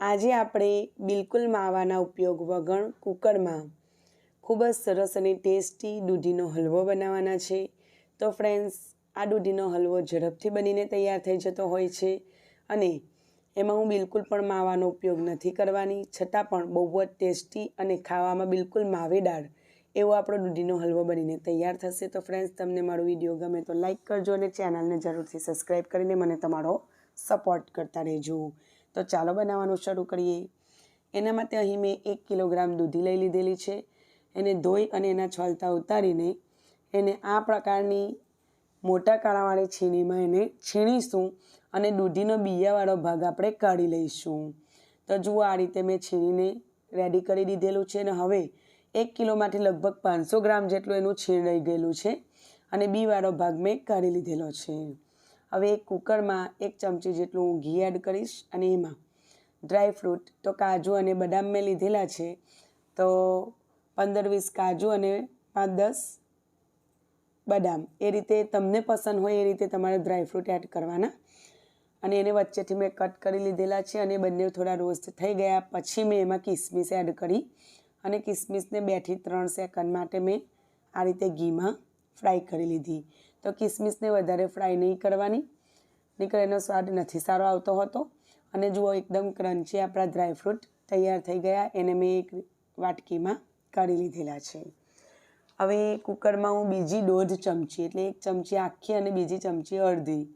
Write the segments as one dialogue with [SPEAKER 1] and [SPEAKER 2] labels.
[SPEAKER 1] આજે આપણે બિલકુલ માવાના ઉપયોગ વગર કુકરમાં ખૂબ જ સરસ અને ટેસ્ટી દૂધીનો હલવો બનાવવાના છે. તો ફ્રેન્ડ્સ આ દૂધીનો હલવો ઝડપથી બનીને તૈયાર થઈ જતો હોય છે અને એમાં હું બિલકુલ પણ માવાનો ઉપયોગ નથી કરવાની. છતાં પણ બહુ જ ટેસ્ટી અને ખાવામાં બિલકુલ માવેદાર એવો આપણો દૂધીનો હલવો બનીને તૈયાર થશે. તો ફ્રેન્ડ્સ તમને મારો વીડિયો ગમે તો લાઇક કરજો અને ચેનલને જરૂરથી સબસ્ક્રાઈબ કરીને મને તમારો સપોર્ટ કરતા રહેજો. તો ચાલો બનાવવાનું શરૂ કરીએ. એના માટે અહીં મેં એક કિલોગ્રામ દૂધી લઈ લીધેલી છે. એને ધોઈ અને એના છોલતા ઉતારીને એને આ પ્રકારની મોટા કાળાવાળી છીણીમાં એને છીણીશું અને દૂધીનો બિયાવાળો ભાગ આપણે કાઢી લઈશું. તો જુઓ આ રીતે મેં છીણીને રેડી કરી દીધેલું છે અને હવે એક કિલોમાંથી લગભગ પાંચસો ગ્રામ જેટલું એનું છીણ રહી ગયેલું છે અને બીવાળો ભાગ મેં કાઢી લીધેલો છે. હવે એક કુકરમાં એક ચમચી જેટલું હું ઘી એડ કરીશ અને એમાં ડ્રાય ફ્રૂટ, તો કાજુ અને બદામ મેં લીધેલા છે, તો પંદર વીસ કાજુ અને પાંચ દસ બદામ. એ રીતે તમને પસંદ હોય એ રીતે તમારે ડ્રાયફ્રૂટ એડ કરવાના. અને એને વચ્ચેથી મેં કટ કરી લીધેલા છે અને બંને થોડા રોસ્ટ થઈ ગયા. પછી મેં એમાં કિસમિસ એડ કરી અને કિસમિસને બેથી ત્રણ સેકન્ડ માટે મેં આ રીતે ઘીમાં ફ્રાય કરી લીધી. તો કિસમિસને વધારે ફ્રાય નહીં કરવાની. નીકળે એનો સ્વાદ નથી સારો આવતો હતો. અને જુઓ, એકદમ ક્રન્ચી આપણા ડ્રાયફ્રૂટ તૈયાર થઈ ગયા. એને મેં એક વાટકીમાં કાઢી લીધેલા છે. હવે કુકરમાં હું બીજી દોઢ ચમચી, એટલે એક ચમચી આખી અને બીજી ચમચી અડધી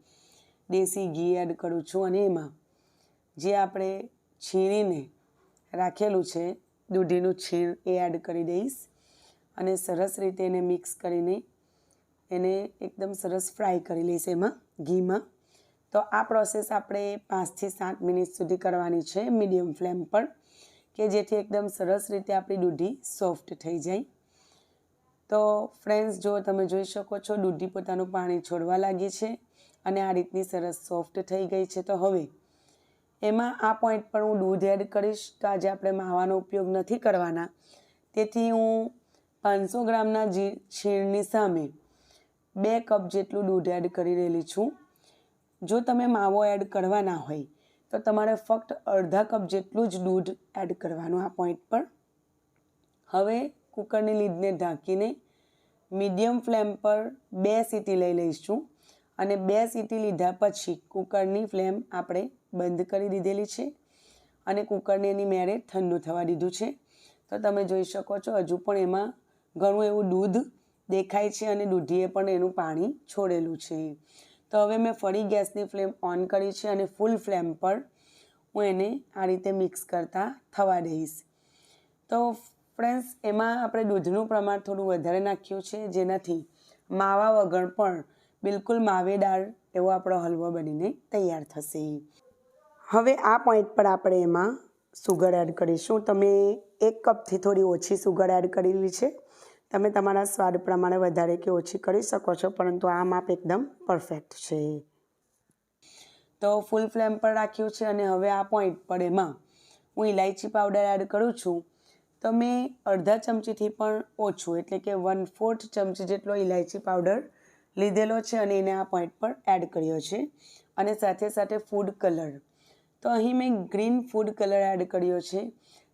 [SPEAKER 1] દેશી ઘી એડ કરું છું. અને એમાં જે આપણે છીણીને રાખેલું છે, દૂધીનું છીણ એ એડ કરી દઈશ. અને સરસ રીતે એને મિક્સ કરીને એને એકદમ સરસ ફ્રાય કરી લઈશ એમાં, ઘીમાં. તો આ પ્રોસેસ આપણે પાંચથી સાત મિનિટ સુધી કરવાની છે, મીડિયમ ફ્લેમ પર, કે જેથી એકદમ સરસ રીતે આપણી દૂધી સોફ્ટ થઈ જાય. તો ફ્રેન્ડ્સ, જો તમે જોઈ શકો છો, દૂધી પોતાનું પાણી છોડવા લાગી છે અને આ રીતની સરસ સોફ્ટ થઈ ગઈ છે. તો હવે એમાં આ પોઈન્ટ પર હું દૂધ એડ કરીશ, તો આજે આપણે માવાનો ઉપયોગ નથી કરવાના. તેથી હું પાંચસો ગ્રામના જી, છીણની સામે બે કપ જેટલું દૂધ એડ કરી રહેલી છું. જો તમે માવો એડ કરવાના હોય, તો તમારે ફક્ત અડધા કપ જેટલું જ દૂધ એડ કરવાનું આ પોઈન્ટ પર. હવે કુકરની લીડને ઢાંકીને મીડિયમ ફ્લેમ પર બે સીટી લઈ લઈશું અને બે સીટી લીધા પછી કુકરની ફ્લેમ આપણે બંધ કરી દીધેલી છે અને કુકરને એની મેળે ઠંડુ થવા દીધું છે. તો તમે જોઈ શકો છો, હજુ પણ એમાં ઘણું એવું દૂધ દેખાય છે અને દૂધીએ પણ એનું પાણી છોડેલું છે. તો હવે મેં ફરી ગેસની ફ્લેમ ઓન કરી છે અને ફૂલ ફ્લેમ પર હું એને આ રીતે મિક્સ કરતા થવા દઈશ. તો ફ્રેન્ડ્સ, એમાં આપણે દૂધનું પ્રમાણ થોડું વધારે નાખ્યું છે, જેનાથી માવા વગર પણ બિલકુલ માવેદાર એવો આપણો હલવો બનીને તૈયાર થશે. હવે આ પોઈન્ટ પર આપણે એમાં સુગર એડ કરીશું. તમે એક કપથી થોડી ઓછી સુગર એડ કરેલી છે. તમે તમારા સ્વાદ પ્રમાણે વધારે કે ઓછી કરી શકો છો, પરંતુ આ માપ એકદમ પરફેક્ટ છે. તો ફૂલ ફ્લેમ પર રાખ્યું છે અને હવે આ પોઈન્ટ પર એમાં હું ઇલાયચી પાવડર એડ કરું છું. તો મેં અડધા ચમચીથી પણ ઓછું, એટલે કે વન ફોર્થ ચમચી જેટલો ઇલાયચી પાવડર લીધેલો છે અને એને આ પોઈન્ટ પર એડ કર્યો છે. અને સાથે સાથે ફૂડ કલર તો અહીં મેં ગ્રીન ફૂડ કલર એડ કર્યો છે,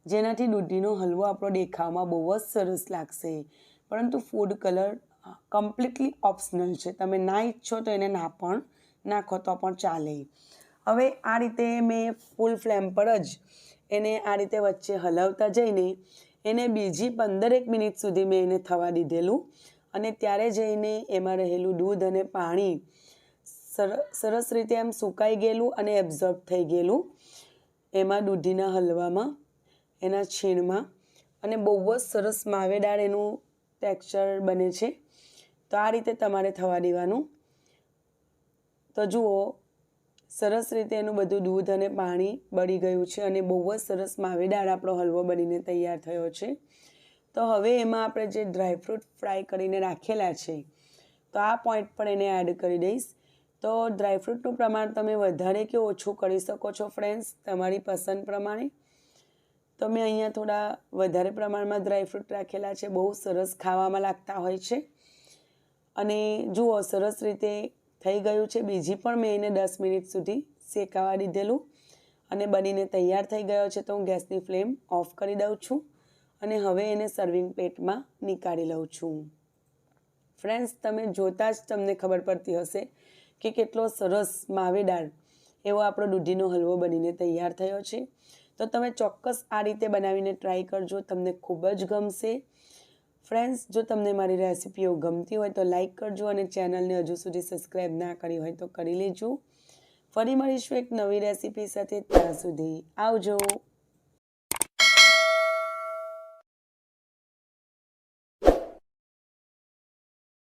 [SPEAKER 1] જેનાથી દૂધીનો હલવો આપણો દેખાવમાં બહુ જ સરસ લાગશે. પરંતુ ફૂડ કલર કમ્પ્લીટલી ઓપ્શનલ છે. તમે ના ઈચ્છો તો એને ના પણ નાખો, તો પણ ચાલે હવે આ રીતે મેં ફૂલ ફ્લેમ પર જ એને આ રીતે વચ્ચે હલાવતા જઈને એને બીજી પંદરેક મિનિટ સુધી મેં એને થવા દીધેલું અને ત્યારે જઈને એમાં રહેલું દૂધ અને પાણી સરસ રીતે એમ સુકાઈ ગયેલું અને એબ્ઝોર્બ થઈ ગયેલું એમાં દૂધીના હલવામાં, એના છીણમાં અને બહુ જ સરસ માવેદાર એનું ટેક્સચર બને છે. તો આ રીતે તમારે થવા દેવાનું. તો જુઓ, સરસ રીતે એનું બધું દૂધ અને પાણી બળી ગયું છે અને બહુ જ સરસ માવેદાર આપણો હલવો બનીને તૈયાર થયો છે. તો હવે એમાં આપણે જે ડ્રાયફ્રૂટ ફ્રાય કરીને રાખેલા છે, તો આ પોઈન્ટ પણ એને એડ કરી દઈશ. તો ડ્રાયફ્રૂટનું પ્રમાણ તમે વધારે કે ઓછું કરી શકો છો ફ્રેન્ડ્સ તમારી પસંદ પ્રમાણે. તો મેં અહીંયા થોડા વધારે પ્રમાણમાં ડ્રાયફ્રૂટ રાખેલા છે, બહુ સરસ ખાવામાં લાગતા હોય છે. અને જુઓ, સરસ રીતે થઈ ગયું છે. બીજી પણ મેં એને દસ મિનિટ સુધી શેકાવા દીધેલું અને બનીને તૈયાર થઈ ગયો છે, તો હું ગેસની ફ્લેમ ઓફ કરી દઉં છું અને હવે એને સર્વિંગ પ્લેટમાં નીકાળી લઉં છું. ફ્રેન્ડ્સ, તમે જોતાં જ તમને ખબર પડતી હશે કે કેટલો સરસ માવેદાર એવો આપણો દૂધીનો હલવો બનીને તૈયાર થયો છે. તો તમે ચોક્કસ આ રીતે બનાવીને ટ્રાય કરજો, તમને ખૂબ જ ગમશે. ફ્રેન્ડ્સ જો તમને મારી રેસિપીઓ ગમતી હોય તો લાઇક કરજો અને ચેનલને હજુ સુધી સબસ્ક્રાઈબ ના કરી હોય તો કરી લેજો. ફરી મળીશું એક નવી રેસિપી સાથે, ત્યાં સુધી આવજો.